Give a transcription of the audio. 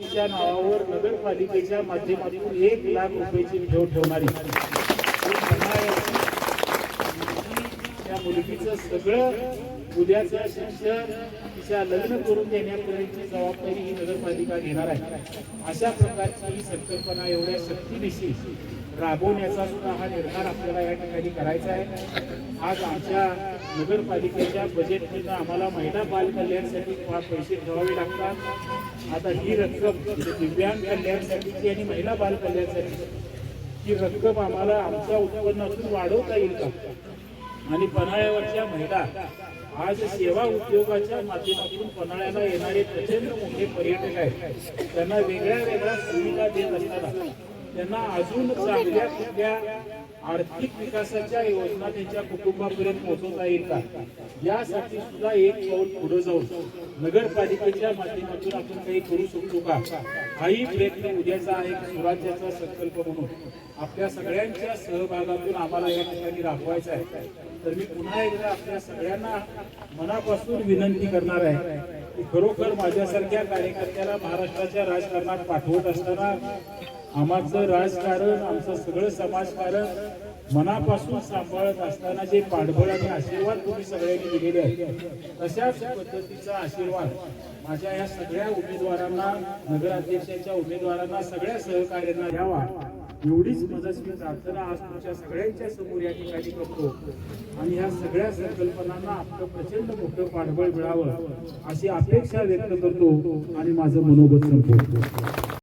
नावावर नगरपालिकेच्या माध्यमातून एक लाख रुपयाची ठेव ठेवणारी. त्या मुलगीचं सगळं उद्याचं शिक्षण तिच्या लग्न करून देण्यापर्यंतची जबाबदारी ही नगरपालिका घेणार आहे. अशा प्रकारची ही संकल्पना एवढ्या सक्तीनिशी राबवण्याचा सुद्धा हा निर्धार आपल्याला या ठिकाणी करायचा आहे. आज आमच्या नगरपालिकेच्या बजेटमधनं आम्हाला महिला बाल कल्याणसाठी पैसे ठेवावे लागतात. आता ही रक्कम म्हणजे दिव्यांग कल्याणसाठीची आणि महिला बाल कल्याणसाठी ही रक्कम आम्हाला आमच्या उत्पन्नातून वाढवता येईल का? आणि पन्हाळ्यावरच्या महिला आज सेवा उद्योगाच्या माध्यमातून पन्हाळ्याला येणारे प्रचंड मोठे पर्यटक आहेत. त्यांना वेगळ्या वेगळ्या सुविधा देत असताना त्यांना अजून चांगल्या कुठल्या आर्थिक विकासाच्या योजना त्यांच्या कुटुंबापर्यंत पोहोचवता येईल का यासाठी सुद्धा एक पाऊल पुढे जाऊन नगरपालिकेच्या माध्यमातून आपण काही करू शकतो का? हाही प्रयत्न उद्याचा एक स्वराज्याचा संकल्प म्हणून आपल्या सगळ्यांच्या सहभागातून आम्हाला या ठिकाणी राबवायचा आहे. तर मी पुन्हा एकदा आपल्या सगळ्यांना मनापासून विनंती करणार आहे की खरोखर माझ्यासारख्या कार्यकर्त्याला महाराष्ट्राच्या राजकारणात पाठवत असताना आमचं राजकारण आमचं सगळं समाजकारण मनापासून सांभाळत असताना जे पाठबळ आणि आशीर्वाद तुम्ही सगळ्यांनी दिलेले आहेत तशाच पद्धतीचा आशीर्वाद माझ्या या सगळ्या उमेदवारांना नगराध्यक्षांच्या उमेदवारांना सगळ्या सहकार्यांना द्यावा. एवढीच मदत प्रार्थना आज तुमच्या सगळ्यांच्या समोर या ठिकाणी करतो. आणि ह्या सगळ्या संकल्पनांना आपलं प्रचंड मोठं पाठबळ मिळावं अशी अपेक्षा व्यक्त करतो आणि माझं मनोगत संपवतो.